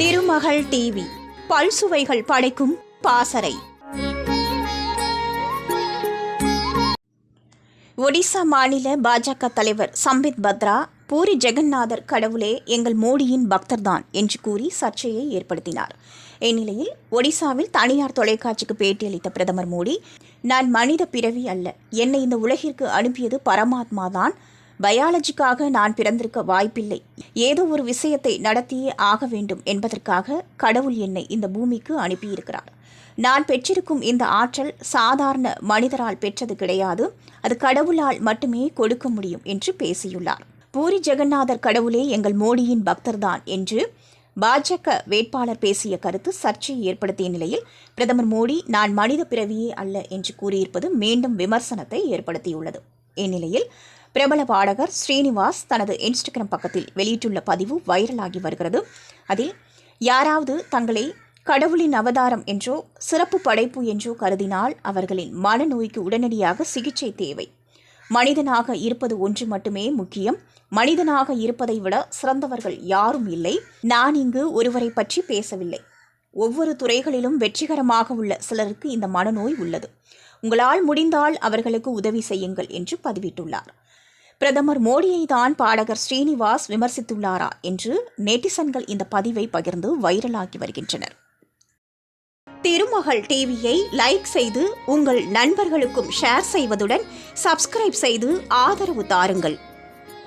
திருமகள் TV. பல்சுவைகள் படைக்கும் பாசறை. ஒடிசா மாநில பாஜக தலைவர் சம்பித் பத்ரா பூரி ஜெகநாதர் கடவுளே எங்கள் மோடியின் பக்தர்தான் என்று கூறி சர்ச்சையை ஏற்படுத்தினார். இந்நிலையில் ஒடிசாவில் தனியார் தொலைக்காட்சிக்கு பேட்டியளித்த பிரதமர் மோடி நான் மனித பிறவி அல்ல. என்னை இந்த உலகிற்கு அனுப்பியது பரமாத்மா தான் பயாலஜிக்காக நான் பிறந்திருக்க வாய்ப்பில்லை. ஏதோ ஒரு விஷயத்தை நடத்தியே ஆக வேண்டும் என்பதற்காக கடவுள் என்னை இந்த பூமிக்கு அனுப்பியிருக்கிறார். நான் பெற்றிருக்கும் இந்த ஆற்றல் சாதாரண மனிதரால் பெற்றது கிடையாது. அது கடவுளால் மட்டுமே கொடுக்க முடியும் என்று பேசியுள்ளார். பூரி ஜெகநாதர் கடவுளே எங்கள் மோடியின் பக்தர்தான் என்று பாஜக வேட்பாளர் பேசிய கருத்து சர்ச்சையை ஏற்படுத்திய நிலையில் பிரதமர் மோடி நான் மனித பிறவியே அல்ல என்று கூறியிருப்பது மீண்டும் விமர்சனத்தை ஏற்படுத்தியுள்ளது. இந்நிலையில் பிரபல பாடகர் ஸ்ரீனிவாஸ் தனது இன்ஸ்டாகிராம் பக்கத்தில் வெளியிட்டுள்ள பதிவு வைரலாகி வருகிறது. அதில் யாராவது தங்களை கடவுளின் அவதாரம் என்றோ சிறப்பு படைப்பு என்றோ கருதினால் அவர்களின் மனநோய்க்கு உடனடியாக சிகிச்சை தேவை. மனிதனாக இருப்பது ஒன்று மட்டுமே முக்கியம். மனிதனாக இருப்பதை விட சிறந்தவர்கள் யாரும் இல்லை. நான் இங்கு ஒருவரை பற்றி பேசவில்லை. ஒவ்வொரு துறைகளிலும் வெற்றிகரமாக உள்ள சிலருக்கு இந்த மனநோய் உள்ளது. உங்களால் முடிந்தால் அவர்களுக்கு உதவி செய்யுங்கள் என்று பதிவிட்டுள்ளார். பிரதமர் மோடியை தான் பாடகர் ஸ்ரீனிவாஸ் விமர்சித்துள்ளாரா என்று நெட்டிசன்கள் இந்த பதிவை பகிர்ந்து வைரலாகி வருகின்றனர். திருமகள் டிவியை லைக் செய்து உங்கள் நண்பர்களுக்கும் ஷேர் செய்வதுடன் சப்ஸ்கிரைப் செய்து ஆதரவு தாருங்கள்.